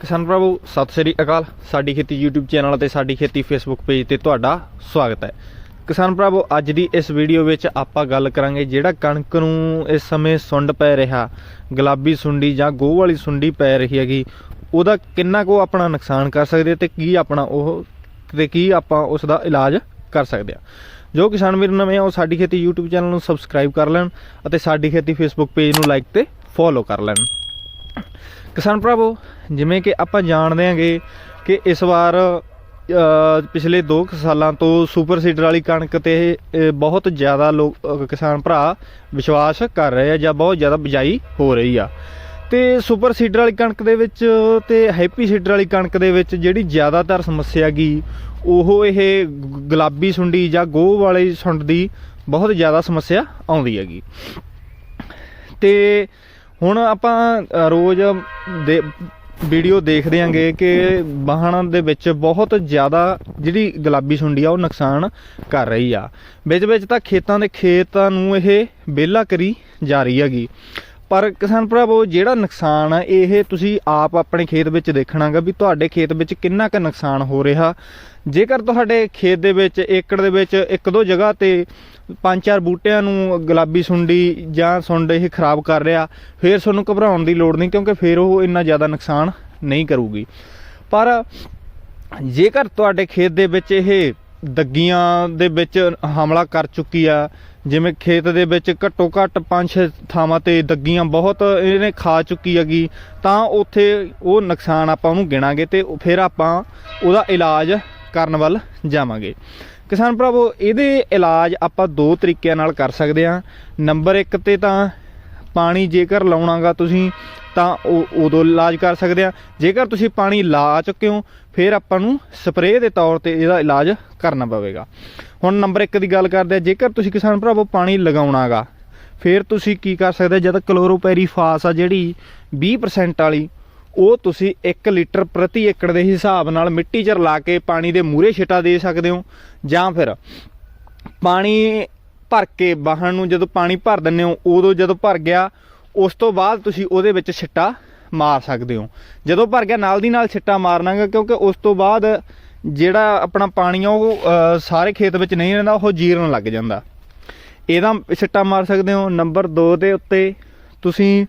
ਕਿਸਾਨ ਭਰਾਵੋ, ਸਤਿ ਸ੍ਰੀ ਅਕਾਲ। ਸਾਡੀ ਖੇਤੀ YouTube ਚੈਨਲ ਅਤੇ ਸਾਡੀ ਖੇਤੀ Facebook ਪੇਜ ਤੇ ਤੁਹਾਡਾ ਸਵਾਗਤ ਹੈ। ਕਿਸਾਨ ਭਰਾਵੋ, ਅੱਜ ਦੀ ਇਸ ਵੀਡੀਓ ਵਿੱਚ ਆਪਾਂ ਗੱਲ ਕਰਾਂਗੇ ਜਿਹੜਾ ਕਣਕ ਨੂੰ ਇਸ ਸਮੇਂ ਸੁੰਡ ਪੈ ਰਿਹਾ, ਗੁਲਾਬੀ ਸੁੰਡੀ ਜਾਂ ਗੋਹ ਵਾਲੀ ਸੁੰਡੀ ਪੈ ਰਹੀ ਹੈਗੀ, ਉਹਦਾ ਕਿੰਨਾ ਕੁ ਆਪਣਾ ਨੁਕਸਾਨ ਕਰ ਸਕਦੇ ਤੇ ਕੀ ਆਪਣਾ ਉਹ ਤੇ ਕੀ ਆਪਾਂ ਉਸ ਦਾ ਇਲਾਜ ਕਰ ਸਕਦੇ ਆ ਜੋ ਕਿਸਾਨ ਵੀਰ ਨਵੇਂ ਆ, ਉਹ ਸਾਡੀ ਖੇਤੀ YouTube ਚੈਨਲ ਨੂੰ ਸਬਸਕ੍ਰਾਈਬ ਕਰ ਲੈਣ ਅਤੇ ਸਾਡੀ ਖੇਤੀ Facebook ਪੇਜ ਨੂੰ ਲਾਈਕ ਤੇ ਫੋਲੋ ਕਰ ਲੈਣ। ਕਿਸਾਨ ਭਰਾਵੋ, ਜਿਵੇਂ ਕਿ ਆਪਾਂ ਜਾਣਦੇ ਹਾਂਗੇ ਕਿ ਇਸ ਵਾਰ ਪਿਛਲੇ 2 ਸਾਲਾਂ ਤੋਂ ਸੁਪਰ ਸੀਡਰ ਵਾਲੀ ਕਣਕ ਤੇ ਬਹੁਤ ਜ਼ਿਆਦਾ ਲੋਕ ਕਿਸਾਨ ਭਰਾ ਵਿਸ਼ਵਾਸ ਕਰ ਰਹੇ ਆ ਜਾਂ ਬਹੁਤ ਜ਼ਿਆਦਾ ਬਿਜਾਈ ਹੋ ਰਹੀ ਆ। ਤੇ ਸੁਪਰ ਸੀਡਰ ਵਾਲੀ ਕਣਕ ਦੇ ਵਿੱਚ ਤੇ ਹੈਪੀ ਸੀਡਰ ਵਾਲੀ ਕਣਕ ਦੇ ਵਿੱਚ ਜਿਹੜੀ ਜ਼ਿਆਦਾਤਰ ਸਮੱਸਿਆ ਗੀ ਉਹ ਇਹ ਗੁਲਾਬੀ ਸੁੰਡੀ ਜਾਂ ਗੋਹ ਵਾਲੀ ਸੁੰਡ ਦੀ ਬਹੁਤ ਜ਼ਿਆਦਾ ਸਮੱਸਿਆ ਆਉਂਦੀ ਹੈਗੀ। ਤੇ ਹੁਣ ਆਪਾਂ ਰੋਜ਼ ਦੇ, ਵੀਡੀਓ ਦੇਖਦੇ ਆਂਗੇ ਕਿ ਵਾਹਨਾਂ ਦੇ ਵਿੱਚ ਬਹੁਤ ਜ਼ਿਆਦਾ ਜਿਹੜੀ ਗੁਲਾਬੀ ਸੁੰਡੀ ਆ, ਉਹ ਨੁਕਸਾਨ ਕਰ ਰਹੀ ਆ। ਵਿੱਚ ਵਿੱਚ ਤਾਂ ਖੇਤਾਂ ਦੇ ਖੇਤਾਂ ਨੂੰ ਇਹ ਵਿਹਲਾ ਕਰੀ ਜਾ ਰਹੀ ਹੈਗੀ। ਪਰ ਕਿਸਾਨ ਭਰਾਵੋ, ਜਿਹੜਾ ਨੁਕਸਾਨ ਆ, ਇਹ ਤੁਸੀਂ ਆਪ ਆਪਣੇ ਖੇਤ ਵਿੱਚ ਦੇਖਣਾਗਾ ਵੀ ਤੁਹਾਡੇ ਖੇਤ ਵਿੱਚ ਕਿੰਨਾ ਕੁ ਨੁਕਸਾਨ ਹੋ ਰਿਹਾ। ਜੇਕਰ ਤੁਹਾਡੇ ਖੇਤ ਦੇ ਵਿੱਚ, ਏਕੜ ਦੇ ਵਿੱਚ, ਇੱਕ ਦੋ ਜਗ੍ਹਾ ਤੇ ਪੰਜ ਚਾਰ ਬੂਟਿਆਂ ਨੂੰ ਗੁਲਾਬੀ ਸੁੰਡੀ ਜਾਂ ਸੁੰਡ ਇਹ ਖਰਾਬ ਕਰ ਰਿਹਾ, ਫਿਰ ਤੁਹਾਨੂੰ ਘਬਰਾਉਣ ਦੀ ਲੋੜ ਨਹੀਂ, ਕਿਉਂਕਿ ਫਿਰ ਉਹ ਇੰਨਾ ਜ਼ਿਆਦਾ ਨੁਕਸਾਨ ਨਹੀਂ ਕਰੂਗੀ। ਪਰ ਜੇਕਰ ਤੁਹਾਡੇ ਖੇਤ ਦੇ ਵਿੱਚ ਇਹ ਦੱਗੀਆਂ ਦੇ ਵਿੱਚ ਹਮਲਾ ਕਰ ਚੁੱਕੀ ਆ। ਜਿਵੇਂ ਖੇਤ ਦੇ ਵਿੱਚ ਘੱਟੋ ਘੱਟ 5-6 ਥਾਵਾਂ ਤੇ ਦੱਗੀਆਂ ਬਹੁਤ ਇਹਨੇ ਖਾ ਚੁੱਕੀ ਹੈਗੀ। ਤਾਂ ਉੱਥੇ ਉਹ ਨੁਕਸਾਨ ਆਪਾਂ ਉਹਨੂੰ ਗਿਣਾਂਗੇ ਤੇ ਫਿਰ ਆਪਾਂ ਉਹਦਾ ਇਲਾਜ ਕਰਨ ਵੱਲ ਜਾਵਾਂਗੇ। ਕਿਸਾਨ ਭਰਾਵੋ, ਇਹਦੇ ਇਲਾਜ ਆਪਾਂ ਦੋ ਤਰੀਕਿਆਂ ਨਾਲ ਕਰ ਸਕਦੇ ਹਾਂ। ਨੰਬਰ 1 ਤੇ ਤਾਂ ਪਾਣੀ ਜੇਕਰ ਲਾਉਣਾਗਾ ਤੁਸੀਂ, ਤਾਂ ਉਹ ਉਦੋਂ ਇਲਾਜ ਕਰ ਸਕਦੇ ਆ। ਜੇਕਰ ਤੁਸੀਂ ਪਾਣੀ ਲਾ ਚੁੱਕੇ ਹੋ, ਫਿਰ ਆਪਾਂ ਨੂੰ ਸਪਰੇਅ ਦੇ ਤੌਰ ਤੇ ਇਹਦਾ ਇਲਾਜ ਕਰਨਾ ਪਵੇਗਾ। ਹੁਣ ਨੰਬਰ 1 ਦੀ ਗੱਲ ਕਰਦੇ ਆ, ਜੇਕਰ ਤੁਸੀਂ ਕਿਸਾਨ ਭਰਾਵੋ ਪਾਣੀ ਲਗਾਉਣਾਗਾ, ਫਿਰ ਤੁਸੀਂ ਕੀ ਕਰ ਸਕਦੇ ਜਦ ਕਲੋਰੋਪੈਰੀਫਾਸ ਆ ਜਿਹੜੀ 20% ਵਾਲੀ, ਉਹ ਤੁਸੀਂ 1 ਲੀਟਰ ਪ੍ਰਤੀ ਏਕੜ ਦੇ ਹਿਸਾਬ ਨਾਲ ਮਿੱਟੀ 'ਚ ਰਲਾ ਕੇ ਪਾਣੀ ਦੇ ਮੂਰੇ ਛਿੱਟਾ ਦੇ ਸਕਦੇ ਹੋ। ਜਾਂ ਫਿਰ ਪਾਣੀ ਭਰ ਕੇ ਵਾਹਣ ਨੂੰ ਜਦੋਂ ਪਾਣੀ ਭਰ ਦਿੰਦੇ ਹੋ, ਉਦੋਂ ਜਦੋਂ ਭਰ ਗਿਆ, ਉਸ ਤੋਂ ਬਾਅਦ ਤੁਸੀਂ ਉਹਦੇ ਵਿੱਚ ਛਿੱਟਾ ਮਾਰ ਸਕਦੇ ਹੋ। ਜਦੋਂ ਭਰ ਗਿਆ, ਨਾਲ ਦੀ ਨਾਲ ਛਿੱਟਾ ਮਾਰਨਾਗਾ, ਕਿਉਂਕਿ ਉਸ ਤੋਂ ਬਾਅਦ ਜਿਹੜਾ ਆਪਣਾ ਪਾਣੀ ਆ, ਉਹ ਸਾਰੇ ਖੇਤ ਵਿੱਚ ਨਹੀਂ ਰਹਿੰਦਾ, ਉਹ ਜੀਰਨ ਲੱਗ ਜਾਂਦਾ। ਇਹਦਾ ਛਿੱਟਾ ਮਾਰ ਸਕਦੇ ਹੋ, ਨੰਬਰ 2 ਦੇ ਉੱਤੇ ਤੁਸੀਂ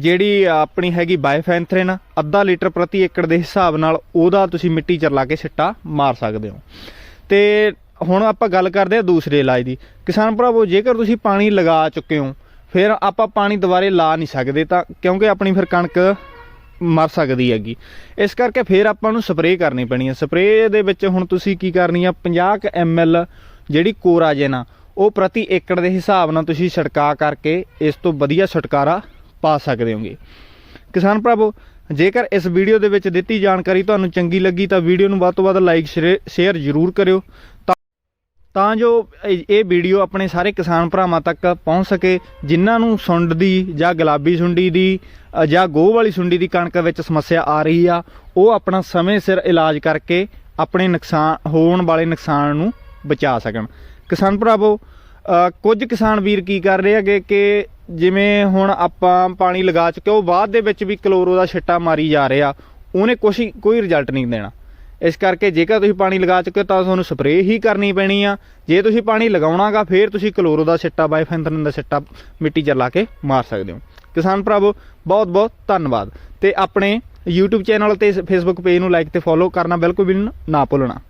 ਜਿਹੜੀ ਆਪਣੀ ਹੈਗੀ ਬਾਇਫੈਂਥਰਿਨ, ਅੱਧਾ ਲੀਟਰ ਪ੍ਰਤੀ ਏਕੜ ਦੇ ਹਿਸਾਬ ਨਾਲ ਉਹਦਾ ਤੁਸੀਂ ਮਿੱਟੀ ਚ ਲਾ ਕੇ ਛਿੱਟਾ ਮਾਰ ਸਕਦੇ ਹੋ। ਤੇ ਹੁਣ ਆਪਾਂ ਗੱਲ ਕਰਦੇ ਹਾਂ ਦੂਸਰੇ ਇਲਾਜ ਦੀ। ਕਿਸਾਨ ਭਰਾਵੋ, ਜੇਕਰ ਤੁਸੀਂ ਪਾਣੀ ਲਗਾ ਚੁੱਕੇ ਹੋ, ਫਿਰ ਆਪਾਂ ਪਾਣੀ ਦੁਬਾਰੇ ਲਾ ਨਹੀਂ ਸਕਦੇ ਤਾਂ ਕਿਉਂਕਿ ਆਪਣੀ ਫਿਰ ਕਣਕ ਮਰ ਸਕਦੀ ਹੈਗੀ। ਇਸ ਕਰਕੇ ਫਿਰ ਆਪਾਂ ਨੂੰ ਸਪਰੇਅ ਕਰਨੀ ਪੈਣੀ ਹੈ। ਸਪਰੇਅ ਦੇ ਵਿੱਚ ਹੁਣ ਤੁਸੀਂ ਕੀ ਕਰਨੀ ਆ 50 ml ਜਿਹੜੀ ਕੋਰਾਜਨ ਆ, ਉਹ ਪ੍ਰਤੀ ਏਕੜ ਦੇ ਹਿਸਾਬ ਨਾਲ ਤੁਸੀਂ ਛਿੜਕਾ ਕਰਕੇ ਇਸ ਤੋਂ ਵਧੀਆ ਛੁਟਕਾਰਾ ਪਾ ਸਕਦੇ ਹੋਗੇ। ਕਿਸਾਨ ਭਰਾਵੋ, ਜੇਕਰ ਇਸ ਵੀਡੀਓ ਦੇ ਵਿੱਚ ਦਿੱਤੀ ਜਾਣਕਾਰੀ ਤੁਹਾਨੂੰ ਚੰਗੀ ਲੱਗੀ ਤਾਂ ਵੀਡੀਓ ਨੂੰ ਵੱਧ ਤੋਂ ਵੱਧ ਲਾਈਕ ਸ਼ੇਅਰ ਜ਼ਰੂਰ ਕਰਿਓ। ਤਾਂ- ਜੋ ਇਹ ਵੀਡੀਓ ਆਪਣੇ ਸਾਰੇ ਕਿਸਾਨ ਭਰਾਵਾਂ ਤੱਕ ਪਹੁੰਚ ਸਕੇ, ਜਿਨ੍ਹਾਂ ਨੂੰ ਸੁੰਡ ਦੀ ਜਾਂ ਗੁਲਾਬੀ ਸੁੰਡੀ ਦੀ ਜਾਂ ਗੋਹ ਵਾਲੀ ਸੁੰਡੀ ਦੀ ਕਣਕ ਵਿੱਚ ਸਮੱਸਿਆ ਆ ਰਹੀ ਆ, ਉਹ ਆਪਣਾ ਸਮੇਂ ਸਿਰ ਇਲਾਜ ਕਰਕੇ ਆਪਣੇ ਨੁਕਸਾਨ, ਹੋਣ ਵਾਲੇ ਨੁਕਸਾਨ ਨੂੰ ਬਚਾ ਸਕਣ। ਕਿਸਾਨ ਭਰਾਵੋ ਕੁਝ ਕਿਸਾਨ ਵੀਰ ਕੀ ਕਰ ਰਹੇ ਹੈਗੇ ਕਿ ਜਿਵੇਂ ਹੁਣ ਆਪਾਂ ਪਾਣੀ ਲਗਾ ਚੁੱਕੇ, ਉਹ ਬਾਅਦ ਦੇ ਵਿੱਚ ਵੀ ਕਲੋਰੋ ਦਾ ਛਿੱਟਾ ਮਾਰੀ ਜਾ ਰਿਹਾ, ਉਹਨੇ ਕੁਛ ਕੋਈ ਰਿਜ਼ਲਟ ਨਹੀਂ ਦੇਣਾ। ਇਸ ਕਰਕੇ ਜੇਕਰ ਤੁਸੀਂ ਪਾਣੀ ਲਗਾ ਚੁੱਕੇ ਹੋ ਤਾਂ ਤੁਹਾਨੂੰ ਸਪਰੇਅ ਹੀ ਕਰਨੀ ਪੈਣੀ ਆ। ਜੇ ਤੁਸੀਂ ਪਾਣੀ ਲਗਾਉਣਾਗਾ, ਫਿਰ ਤੁਸੀਂ ਕਲੋਰੋ ਦਾ ਸਿੱਟਾ ਬਾਈਫੈਂਥਰਨ ਦਾ ਸਿੱਟਾ ਮਿੱਟੀ 'ਚ ਲਾ ਕੇ ਮਾਰ ਸਕਦੇ ਹੋ। ਕਿਸਾਨ ਭਰਾਵੋ ਬਹੁਤ ਬਹੁਤ ਧੰਨਵਾਦ। ਤੇ ਆਪਣੇ YouTube ਚੈਨਲ ਤੇ Facebook ਪੇਜ ਨੂੰ ਲਾਈਕ ਤੇ ਫੋਲੋ ਕਰਨਾ ਬਿਲਕੁਲ ਵੀ ਨਾ ਭੁੱਲਣਾ।